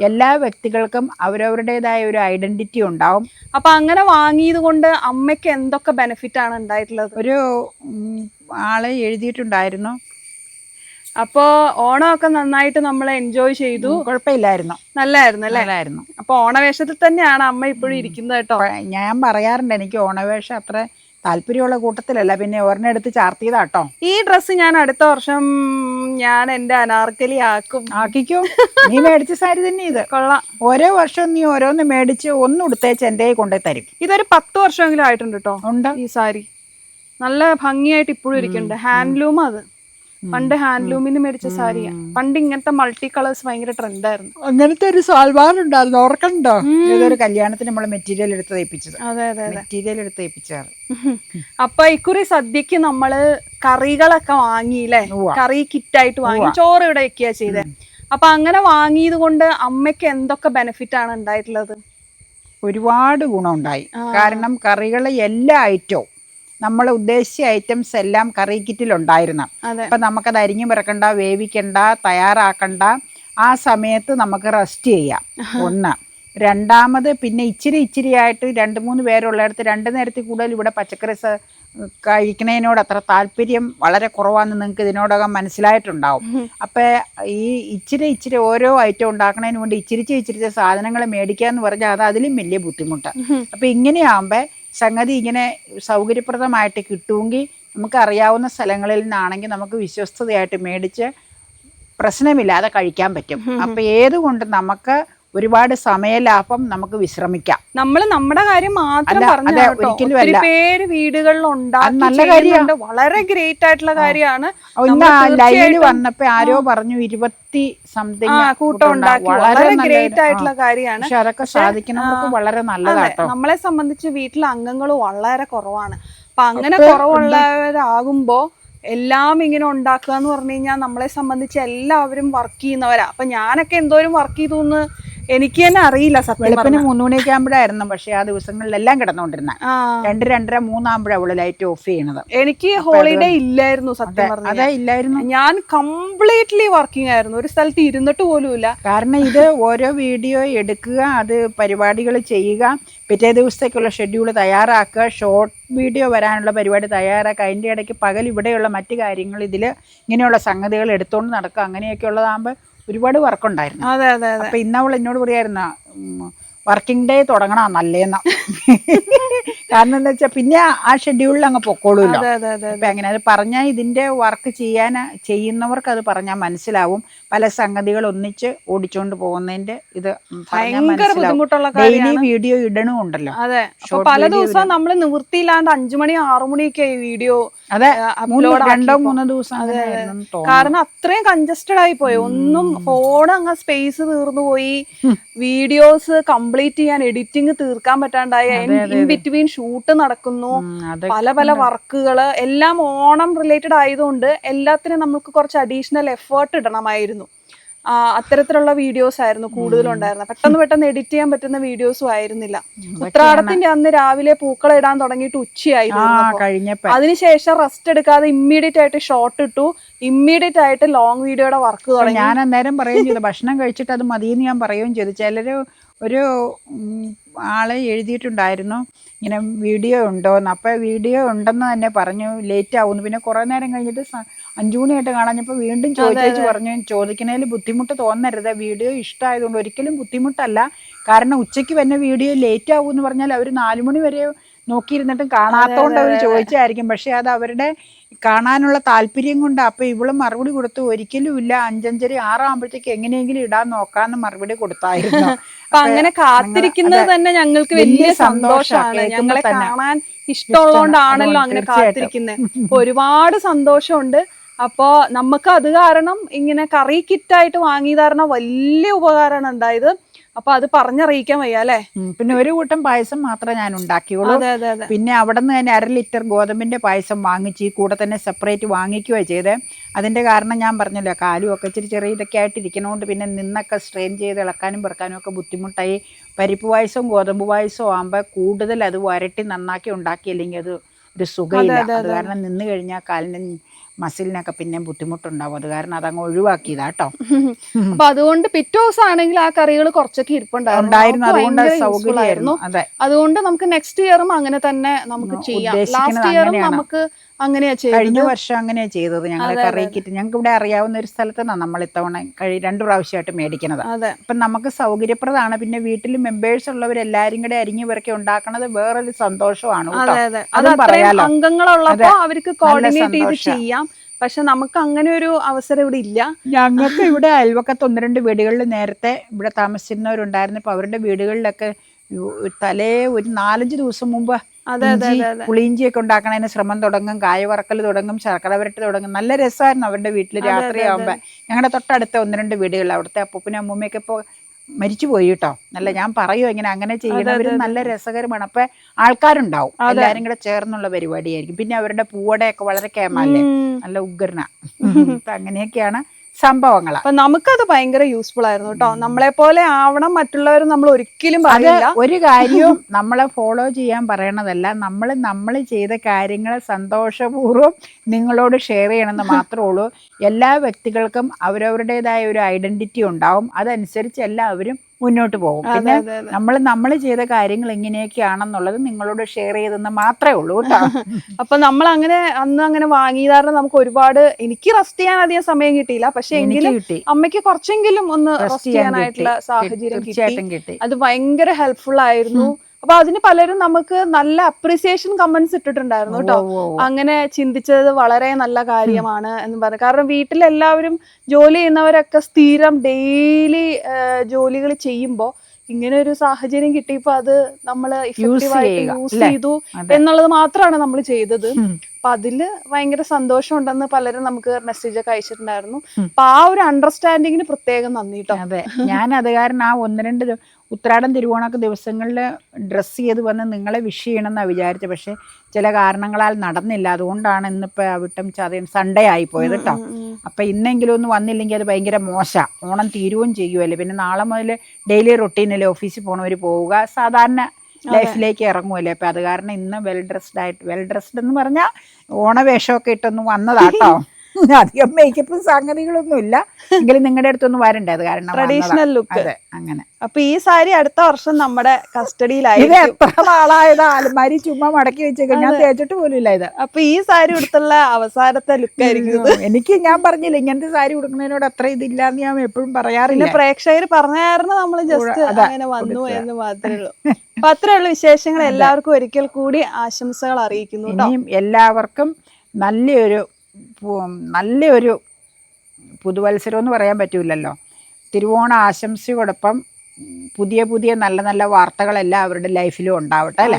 എല്ലാ വ്യക്തികൾക്കും അവരവരുടേതായ ഒരു ഐഡന്റിറ്റി ഉണ്ടാവും. അപ്പൊ അങ്ങനെ വാങ്ങിയത് കൊണ്ട് അമ്മയ്ക്ക് എന്തൊക്കെ ബെനിഫിറ്റ് ആണ് ഉണ്ടായിട്ടുള്ളത്? ഒരു ആളെ എഴുതിയിട്ടുണ്ടായിരുന്നു. അപ്പോ ഓണമൊക്കെ നന്നായിട്ട് നമ്മൾ എൻജോയ് ചെയ്തു. കുഴപ്പമില്ലായിരുന്നു. നല്ലായിരുന്നു അല്ലേ? നല്ലായിരുന്നു. അപ്പൊ ഓണവേഷത്തിൽ തന്നെയാണ് അമ്മ ഇപ്പോഴും ഇരിക്കുന്നത് കേട്ടോ. ഞാൻ പറയാറുണ്ട് എനിക്ക് ഓണവേഷം അത്ര താല്പര്യമുള്ള കൂട്ടത്തിലല്ല. പിന്നെ ഒരെണ്ണം എടുത്ത് ചാർത്തിയതാട്ടോ ഈ ഡ്രസ്സ് ഞാൻ അടുത്ത വർഷം ഞാൻ എന്റെ അനാർക്കലി ആക്കും. ആക്കിക്കോ. നീ മേടിച്ച സാരി തന്നെ ഇത്. കൊള്ളാം. ഓരോ വർഷം നീ ഓരോന്ന് മേടിച്ച് ഒന്ന് ഉടുത്തേച്ച് എന്റെ കൊണ്ടേ തരും. ഇതൊരു പത്ത് വർഷമെങ്കിലും ആയിട്ടുണ്ട് കേട്ടോ ഉണ്ട്. ഈ സാരി. നല്ല ഭംഗിയായിട്ട് ഇപ്പോഴും ഇരിക്കുന്നുണ്ട്. ഹാൻഡ്ലൂം അത്. പണ്ട് ഹാൻഡ്ലൂമിന് മേടിച്ച സാരിയാ. പണ്ട് ഇങ്ങനത്തെ മൾട്ടി കളേഴ്സ് ഭയങ്കര ട്രെൻഡായിരുന്നു അങ്ങനത്തെ ഒരു സാൽവാർ ഉണ്ടായിരുന്നു. ഓർക്കണ്ടോ? ഏതൊരു കല്യാണത്തിന് നമ്മൾ മെറ്റീരിയൽ എടുത്ത് തയ്പ്പിച്ചത് അതെ അതെ മെറ്റീരിയൽ എടുത്ത് തയ്പ്പിച്ചാറ് അപ്പൊ ഇക്കുറി സദ്യക്ക് നമ്മൾ കറികളൊക്കെ വാങ്ങിയില്ലേ. കറി കിറ്റായിട്ട് വാങ്ങി ചോറ് ഇവിടെ വെക്കുക ചെയ്തേ അപ്പൊ അങ്ങനെ വാങ്ങിയത് കൊണ്ട് അമ്മയ്ക്ക് എന്തൊക്കെ ബെനിഫിറ്റ് ആണ് ഉണ്ടായിട്ടുള്ളത്? ഒരുപാട് ഗുണമുണ്ടായി. കാരണം കറികൾ എല്ലാ ഐറ്റവും നമ്മൾ ഉദ്ദേശിച്ച ഐറ്റംസ് എല്ലാം കറി കിറ്റിലുണ്ടായിരുന്നു അപ്പം നമുക്കത് അരിഞ്ഞു പിറക്കണ്ട വേവിക്കണ്ട തയ്യാറാക്കണ്ട. ആ സമയത്ത് നമുക്ക് റെസ്റ്റ് ചെയ്യാം. ഒന്ന്. രണ്ടാമത് പിന്നെ ഇച്ചിരി ഇച്ചിരി ആയിട്ട് രണ്ട് മൂന്ന് പേരുള്ളിടത്ത് രണ്ട് നേരത്തിൽ കൂടുതൽ ഇവിടെ പച്ചക്കറി കഴിക്കുന്നതിനോട് അത്ര താല്പര്യം വളരെ കുറവാന്ന് നിങ്ങൾക്ക് ഇതിനോടകം മനസ്സിലായിട്ടുണ്ടാവും. അപ്പോൾ ഈ ഇച്ചിരി ഇച്ചിരി ഓരോ ഐറ്റം ഉണ്ടാക്കുന്നതിന് വേണ്ടി ഇച്ചിരിച്ച് ഇച്ചിരിച്ച സാധനങ്ങൾ മേടിക്കുക എന്ന് പറഞ്ഞാൽ അത് അതിലും വലിയ ബുദ്ധിമുട്ട്. അപ്പോൾ ഇങ്ങനെയാകുമ്പോൾ സംഗതി ഇങ്ങനെ സൗകര്യപ്രദമായിട്ട് കിട്ടുമെങ്കിൽ നമുക്ക് അറിയാവുന്ന സ്ഥലങ്ങളിൽ നിന്നാണെങ്കിൽ നമുക്ക് വിശ്വസ്തതയായിട്ട് മേടിച്ച് പ്രശ്നമില്ലാതെ കഴിക്കാൻ പറ്റും. അപ്പം ഏതുകൊണ്ടും നമുക്ക് ഒരുപാട് സമയലാഭം നമുക്ക് വിശ്രമിക്കാം. നമ്മൾ നമ്മുടെ കാര്യം മാത്രം ഒരിക്കലും പേര് വീടുകളിൽ ഉണ്ടാക്കി നല്ല ചെയ്യുന്നുണ്ട്. വളരെ ഗ്രേറ്റ് ആയിട്ടുള്ള കാര്യമാണ്. ഒന്ന് ലൈനിൽ ലൈവിൽ വന്നപ്പോ ആരോ പറഞ്ഞു ഇരുപത്തി സംതിങ് കൂട്ടം വളരെ ഗ്രേറ്റ് ആയിട്ടുള്ള കാര്യമാണ്. പക്ഷെ അതൊക്കെ സാധിക്കുന്നവർക്ക് വളരെ നല്ലതാണ് നമ്മളെ സംബന്ധിച്ച് വീട്ടിലെ അംഗങ്ങൾ വളരെ കുറവാണ്. അപ്പൊ അങ്ങനെ കുറവുള്ളവരാകുമ്പോ എല്ലാം ഇങ്ങനെ ഉണ്ടാക്കുക എന്ന് പറഞ്ഞു കഴിഞ്ഞാൽ നമ്മളെ സംബന്ധിച്ച് എല്ലാവരും വർക്ക് ചെയ്യുന്നവരാ. അപ്പൊ ഞാനൊക്കെ എന്തോരം വർക്ക് ചെയ്തു എന്ന് എനിക്ക് തന്നെ അറിയില്ല സത്യം വെളുപ്പിന്. മൂന്ന് മണിയൊക്കെ ആകുമ്പോഴായിരുന്നു പക്ഷെ ആ ദിവസങ്ങളിലെല്ലാം കിടന്നുകൊണ്ടിരുന്ന. രണ്ട് രണ്ടര മൂന്നാകുമ്പോഴാണ് അവൾ ലൈറ്റ് ഓഫ് ചെയ്യണത്. എനിക്ക് ഹോളിഡേ ഇല്ലായിരുന്നു സത്യം പറഞ്ഞാൽ അതെ ഇല്ലായിരുന്നു. ഞാൻ കംപ്ലീറ്റ്ലി വർക്കിംഗ് ആയിരുന്നു. ഒരു സ്ഥലത്ത് ഇരുന്നിട്ട് പോലും ഇല്ല. കാരണം ഇത് ഓരോ വീഡിയോ എടുക്കുക അത് പരിപാടികൾ ചെയ്യുക പിറ്റേ ദിവസത്തേക്കുള്ള ഷെഡ്യൂൾ തയ്യാറാക്കുക ഷോർട്ട് വീഡിയോ വരാനുള്ള പരിപാടി തയ്യാറാക്കുക അതിന്റെ ഇടയ്ക്ക് പകൽ ഇവിടെയുള്ള മറ്റു കാര്യങ്ങൾ ഇതിൽ ഇങ്ങനെയുള്ള സംഗതികൾ എടുത്തുകൊണ്ട് നടക്കുക അങ്ങനെയൊക്കെ ഉള്ളതാകുമ്പോൾ ഒരുപാട് വർക്കുണ്ടായിരുന്നു അതെ അതെ അതെ. അപ്പം ഇന്ന് അവൾ എന്നോട് പറയായിരുന്ന വർക്കിംഗ് ഡേ തുടങ്ങണം നല്ലേന്ന. കാരണം എന്താ വെച്ചാൽ പിന്നെ ആ ഷെഡ്യൂളിൽ അങ്ങ് പൊക്കോളൂല്ലോ. അതെ അതെ അതെ അപ്പൊ അങ്ങനെ അത് പറഞ്ഞാൽ ഇതിന്റെ വർക്ക് ചെയ്യാൻ ചെയ്യുന്നവർക്ക് അത് പറഞ്ഞാൽ മനസ്സിലാവും. പല സംഗതികൾ ഒന്നിച്ച് ഓടിച്ചോണ്ട് പോകുന്നതിന്റെ ഇത് ഭയങ്കര ബുദ്ധിമുട്ടുള്ള ഡെയിലി വീഡിയോ ഇടണുണ്ടല്ലോ. അതെ. പല ദിവസവും നമ്മൾ നിവൃത്തിയില്ലാണ്ട് അഞ്ചു മണി ആറു മണിയൊക്കെ വീഡിയോ അതെ രണ്ടോ മൂന്നോ ദിവസം കാരണം അത്രയും കൺജസ്റ്റഡ് ആയി പോയി. ഒന്നും ഫോൺ അങ്ങ് സ്പേസ് തീർന്നു പോയി. വീഡിയോസ് കംപ്ലീറ്റ് ചെയ്യാൻ എഡിറ്റിംഗ് തീർക്കാൻ പറ്റാണ്ടായി. ഇൻ ബിറ്റ്വീൻ ഷൂട്ട് നടക്കുന്നു. പല പല വർക്കുകൾ എല്ലാം ഓണം റിലേറ്റഡ് ആയതുകൊണ്ട് എല്ലാത്തിനും നമുക്ക് കുറച്ച് അഡീഷണൽ എഫേർട്ട് ഇടണമായിരുന്നു. അത്തരത്തിലുള്ള വീഡിയോസ് ആയിരുന്നു കൂടുതലുണ്ടായിരുന്നത് പെട്ടെന്ന് പെട്ടെന്ന് എഡിറ്റ് ചെയ്യാൻ പറ്റുന്ന വീഡിയോസും ആയിരുന്നില്ല. ഉത്രാടത്തിന്റെ അന്ന് രാവിലെ പൂക്കൾ ഇടാൻ തുടങ്ങിയിട്ട് ഉച്ചയായി ആ തീർന്നപ്പോ. കഴിഞ്ഞപ്പോ. അതിനുശേഷം റെസ്റ്റ് എടുക്കാതെ ഇമ്മീഡിയറ്റ് ആയിട്ട് ഷോർട്ട് ഇട്ടു. ഇമ്മീഡിയറ്റ് ആയിട്ട് ലോങ് വീഡിയോയുടെ വർക്ക് തുടങ്ങി. ഞാൻ അന്നേരം പറയുകയും ചെയ്തു ഭക്ഷണം കഴിച്ചിട്ട് അത് മതിയെന്ന് ഞാൻ പറയുകയും ചെയ്തു. ചിലര് ഒരു ആളെ എഴുതിയിട്ടുണ്ടായിരുന്നു ഇങ്ങനെ വീഡിയോ ഉണ്ടോന്ന്. അപ്പോൾ വീഡിയോ ഉണ്ടെന്ന് തന്നെ പറഞ്ഞു ലേറ്റ് ആവുന്നു. പിന്നെ കുറേ നേരം കഴിഞ്ഞിട്ട് കാണാഞ്ഞപ്പോ കാണാഞ്ഞപ്പോൾ വീണ്ടും ചോദിച്ചു പറഞ്ഞു ചോദിക്കുന്നതിൽ ബുദ്ധിമുട്ട് തോന്നരുത്. വീഡിയോ ഇഷ്ടമായതുകൊണ്ട് ഒരിക്കലും ബുദ്ധിമുട്ടല്ല. കാരണം ഉച്ചയ്ക്ക് വന്ന വീഡിയോ ലേറ്റ് ആകും എന്ന് പറഞ്ഞാൽ അവർ നാലുമണി വരെ നോക്കിയിരുന്നിട്ടും കാണാത്തതുകൊണ്ട് അവർ ചോദിച്ചായിരിക്കും പക്ഷെ അത് അവരുടെ കാണാനുള്ള താല്പര്യം കൊണ്ട്. അപ്പൊ ഇവൾ മറുപടി കൊടുത്തു. ഒരിക്കലും ഇല്ല. അഞ്ചഞ്ചര ആറാകുമ്പോഴത്തേക്ക് എങ്ങനെയെങ്കിലും ഇടാൻ നോക്കാന്ന് മറുപടി കൊടുത്തായിരുന്നു. അപ്പൊ അങ്ങനെ കാത്തിരിക്കുന്നത് തന്നെ ഞങ്ങൾക്ക് വലിയ സന്തോഷമാണ് ഞങ്ങളെ കാണാൻ ഇഷ്ടമുള്ളതുകൊണ്ടാണല്ലോ അങ്ങനെ. കാത്തിരിക്കുന്നത് ഒരുപാട് സന്തോഷമുണ്ട്. അപ്പൊ നമുക്ക് അത് കാരണം ഇങ്ങനെ കറി കിറ്റായിട്ട് വാങ്ങി തരണ വലിയ ഉപകാരമാണ് ഉണ്ടായത് അപ്പൊ അത് പറഞ്ഞറിയിക്കാൻ വയ്യ അല്ലേ? പിന്നെ ഒരു കൂട്ടം പായസം മാത്രമേ ഞാൻ ഉണ്ടാക്കിയുള്ളൂ. പിന്നെ അവിടെ നിന്ന് തന്നെ അര ലിറ്റർ ഗോതമ്പിന്റെ പായസം വാങ്ങിച്ച് ഈ കൂടെ തന്നെ സെപ്പറേറ്റ് വാങ്ങിക്കുകയാണ് ചെയ്തത് അതിന്റെ കാരണം ഞാൻ പറഞ്ഞല്ലോ കാലും ഒക്കെ ഇച്ചിരി ചെറിയ ഇതൊക്കെ ആയിട്ട് ഇരിക്കണോണ്ട് പിന്നെ നിന്നൊക്കെ സ്ട്രെയിൻ ചെയ്ത് ഇളക്കാനും പെറുക്കാനും ഒക്കെ ബുദ്ധിമുട്ടായി. പരിപ്പ് പായസവും ഗോതമ്പ് പായസവും ആകുമ്പോൾ കൂടുതൽ അത് വരട്ടി നന്നാക്കി ഉണ്ടാക്കിയില്ലെങ്കിൽ അത് ഒരു സുഖമില്ല അത് കാരണം നിന്ന് കഴിഞ്ഞാൽ കാലിന് മസിലിനൊക്കെ പിന്നെ ബുദ്ധിമുട്ടുണ്ടാവും. അത് കാരണം അതങ്ങ് ഒഴിവാക്കിയതാട്ടോ അപ്പൊ അതുകൊണ്ട് പിറ്റേ ദിവസം ആണെങ്കിൽ ആ കറികൾ കുറച്ചൊക്കെ ഇരിപ്പുണ്ടായിരുന്നു. അതുകൊണ്ട് സൗകര്യമായിരുന്നു. അതെ. അതുകൊണ്ട് നമുക്ക് നെക്സ്റ്റ് ഇയറും അങ്ങനെ തന്നെ നമുക്ക് ചെയ്യാം. ലാസ്റ്റ് ഇയറും. നമുക്ക് അങ്ങനെയാ കഴിഞ്ഞ വർഷം അങ്ങനെയാ ചെയ്തത്. ഞങ്ങൾ കറിയിക്കിട്ട് ഞങ്ങൾക്ക് ഇവിടെ അറിയാവുന്ന ഒരു സ്ഥലത്ത് നിന്നാണ് നമ്മൾ ഇത്തവണ കഴി രണ്ടു പ്രാവശ്യമായിട്ട് മേടിക്കുന്നത് അപ്പൊ നമുക്ക് സൗകര്യപ്രദമാണ്. പിന്നെ വീട്ടിൽ മെമ്പേഴ്സ് ഉള്ളവരെല്ലാരും കൂടെ അരിഞ്ഞു പെറുക്കി ഉണ്ടാക്കണത് വേറൊരു സന്തോഷമാണ് കേട്ടോ. അതെ പറയാലോ. അംഗങ്ങളുള്ളപ്പോ അവർക്ക് കോർഡിനേറ്റ് ചെയ്ത് സന്തോഷാ. ചെയ്യാം. പക്ഷെ നമുക്ക് അങ്ങനെ ഒരു അവസരം ഇവിടെ ഇല്ല. ഞങ്ങൾക്ക് ഇവിടെ അയൽവക്കത്ത് ഒന്ന് രണ്ട് വീടുകളിൽ നേരത്തെ ഇവിടെ താമസിച്ചിരുന്നവരുണ്ടായിരുന്നു. ഇപ്പൊ അവരുടെ വീടുകളിലൊക്കെ തലേ ഒരു നാലഞ്ച് ദിവസം മുമ്പ് പുളിയിഞ്ചിയൊക്കെ ഉണ്ടാക്കണതിന് ശ്രമം തുടങ്ങും. കായ വറക്കൽ തുടങ്ങും ശർക്കര വരട്ട് തുടങ്ങും. നല്ല രസമായിരുന്നു അവരുടെ വീട്ടിൽ രാത്രിയാകുമ്പോൾ ഞങ്ങളുടെ തൊട്ടടുത്ത ഒന്ന് രണ്ട് വീടുകളിൽ അവിടുത്തെ അപ്പൂപ്പനും അമ്മൂമ്മയൊക്കെ ഇപ്പോൾ മരിച്ചുപോയി കേട്ടോ നല്ല ഞാൻ പറയുമോ ഇങ്ങനെ അങ്ങനെ ചെയ്യുന്നവർ നല്ല രസകരമാണ്. അപ്പൊ ആൾക്കാരുണ്ടാവും. എല്ലാരും കൂടെ ചേർന്നുള്ള പരിപാടിയായിരിക്കും. പിന്നെ അവരുടെ പൂവടയൊക്കെ വളരെ കേമല്ലേ? നല്ല ഉഗ്രന. അങ്ങനെയൊക്കെയാണ് സംഭവങ്ങൾ. അപ്പൊ നമുക്കത് ഭയങ്കര യൂസ്ഫുൾ ആയിരുന്നു കേട്ടോ നമ്മളെ പോലെ ആവണം മറ്റുള്ളവർ നമ്മൾ ഒരിക്കലും പറയില്ല. ഒരു കാര്യവും നമ്മളെ ഫോളോ ചെയ്യാൻ പറയണതല്ല. നമ്മൾ നമ്മൾ ചെയ്ത കാര്യങ്ങൾ സന്തോഷപൂർവം നിങ്ങളോട് ഷെയർ ചെയ്യണമെന്ന് മാത്രമേ ഉള്ളൂ. എല്ലാ വ്യക്തികൾക്കും അവരവരുടേതായ ഒരു ഐഡന്റിറ്റി ഉണ്ടാവും. അതനുസരിച്ച് എല്ലാവരും മുന്നോട്ട് പോകും. പിന്നെ നമ്മൾ നമ്മൾ ചെയ്ത കാര്യങ്ങൾ എങ്ങനെയൊക്കെയാണെന്നുള്ളത് നിങ്ങളോട് ഷെയർ ചെയ്തെന്ന് മാത്രമേ ഉള്ളൂ കേട്ടോ. അപ്പൊ നമ്മൾ അങ്ങനെ അന്ന് അങ്ങനെ വാങ്ങിയതാരണം നമുക്ക് ഒരുപാട് എനിക്ക് റെസ്റ്റ് ചെയ്യാൻ അധികം സമയം കിട്ടിയില്ല. പക്ഷെ എങ്കിലും കിട്ടി. അമ്മയ്ക്ക് കുറച്ചെങ്കിലും ഒന്ന് റെസ്റ്റ് ചെയ്യാനായിട്ടുള്ള സാഹചര്യം കിട്ടി. അത് ഭയങ്കര ഹെൽപ്ഫുൾ ആയിരുന്നു. അപ്പൊ അതിന് പലരും നമുക്ക് നല്ല അപ്രീസിയേഷൻ കമന്റ്സ് ഇട്ടിട്ടുണ്ടായിരുന്നു കേട്ടോ. അങ്ങനെ ചിന്തിച്ചത് വളരെ നല്ല കാര്യമാണ് എന്ന് പറഞ്ഞു. കാരണം വീട്ടിലെല്ലാവരും ജോലി ചെയ്യുന്നവരൊക്കെ സ്ഥിരം ഡെയിലി ജോലികൾ ചെയ്യുമ്പോൾ ഇങ്ങനെ ഒരു സാഹചര്യം കിട്ടിയപ്പോ അത് നമ്മൾ ഇഫക്റ്റീവായിട്ട് യൂസ്? ചെയ്തു എന്നുള്ളത് മാത്രമാണ് നമ്മൾ ചെയ്തത്. അപ്പൊ അതിൽ ഭയങ്കര സന്തോഷം ഉണ്ടെന്ന് പലരും നമുക്ക് മെസ്സേജ് ഒക്കെ അയച്ചിട്ടുണ്ടായിരുന്നു. അപ്പൊ ആ ഒരു അണ്ടർസ്റ്റാൻഡിങ്ങിന് പ്രത്യേകം നന്ദി കേട്ടോ അതെ. ഞാൻ അത് കാരണം ആ ഒന്ന് രണ്ട് ഉത്രാടം തിരുവോണമൊക്കെ ദിവസങ്ങളിൽ ഡ്രസ്സ് ചെയ്ത് വന്ന് നിങ്ങളെ വിഷ് ചെയ്യണമെന്നാണ് വിചാരിച്ചത്. പക്ഷേ ചില കാരണങ്ങളാൽ നടന്നില്ല. അതുകൊണ്ടാണ് ഇന്നിപ്പോൾ അവിട്ടം ചതയും സൺഡേ ആയിപ്പോയത് കേട്ടോ. അപ്പം ഇന്നെങ്കിലും ഒന്നും വന്നില്ലെങ്കിൽ അത് ഭയങ്കര മോശമാണ് ഓണം തീരുകയും ചെയ്യുമല്ലേ പിന്നെ നാളെ മുതൽ ഡെയിലി റൊട്ടീനിൽ ഓഫീസിൽ പോണവർ പോവുക. സാധാരണ ലൈഫിലേക്ക് ഇറങ്ങുമല്ലേ അപ്പം അത് കാരണം ഇന്ന് വെൽ ഡ്രസ്ഡ് ആയിട്ട് വെൽ ഡ്രസ്ഡ് എന്ന് പറഞ്ഞാൽ ഓണവേഷമൊക്കെ ഇട്ടൊന്ന് വന്നതാട്ടോ അധികം മേക്കപ്പും സംഗതികളൊന്നും ഇല്ല എങ്കിലും നിങ്ങളുടെ അടുത്തൊന്നും വരണ്ടേ അത് കാരണം. ട്രഡീഷണൽ ലുക്ക് അതെ അങ്ങനെ. അപ്പൊ ഈ സാരി അടുത്ത വർഷം നമ്മുടെ കസ്റ്റഡിയിലായി ഇത് എത്ര നാളായത്? അലമാരി ചുമ്മാ മടക്കി വെച്ചേക്കാം ഞാൻ തേച്ചിട്ട് പോലും ഇല്ല ഇത്. അപ്പൊ ഈ സാരി ഉടുത്തുള്ള അവസാനത്തെ ലുക്ക് ആയിരിക്കും എനിക്ക് ഞാൻ പറഞ്ഞില്ല ഇങ്ങനത്തെ സാരി ഉടുക്കുന്നതിനോട് അത്ര ഇതില്ല എന്ന് ഞാൻ എപ്പോഴും പറയാറില്ല. പ്രേക്ഷകർ പറഞ്ഞായിരുന്നു നമ്മൾ ജസ്റ്റ് അങ്ങനെ വന്നു എന്ന് മാത്രമേ ഉള്ളൂ. അപ്പൊ അത്രയുള്ള വിശേഷങ്ങൾ. എല്ലാവർക്കും ഒരിക്കൽ കൂടി ആശംസകൾ അറിയിക്കുന്നു എല്ലാവർക്കും നല്ലൊരു നല്ലൊരു പുതുവത്സരം എന്ന് പറയാൻ പറ്റില്ലല്ലോ തിരുവോണ ആശംസയോടൊപ്പം പുതിയ പുതിയ നല്ല നല്ല വാർത്തകളെല്ലാം അവരുടെ ലൈഫിലും ഉണ്ടാവട്ടെ അല്ലേ.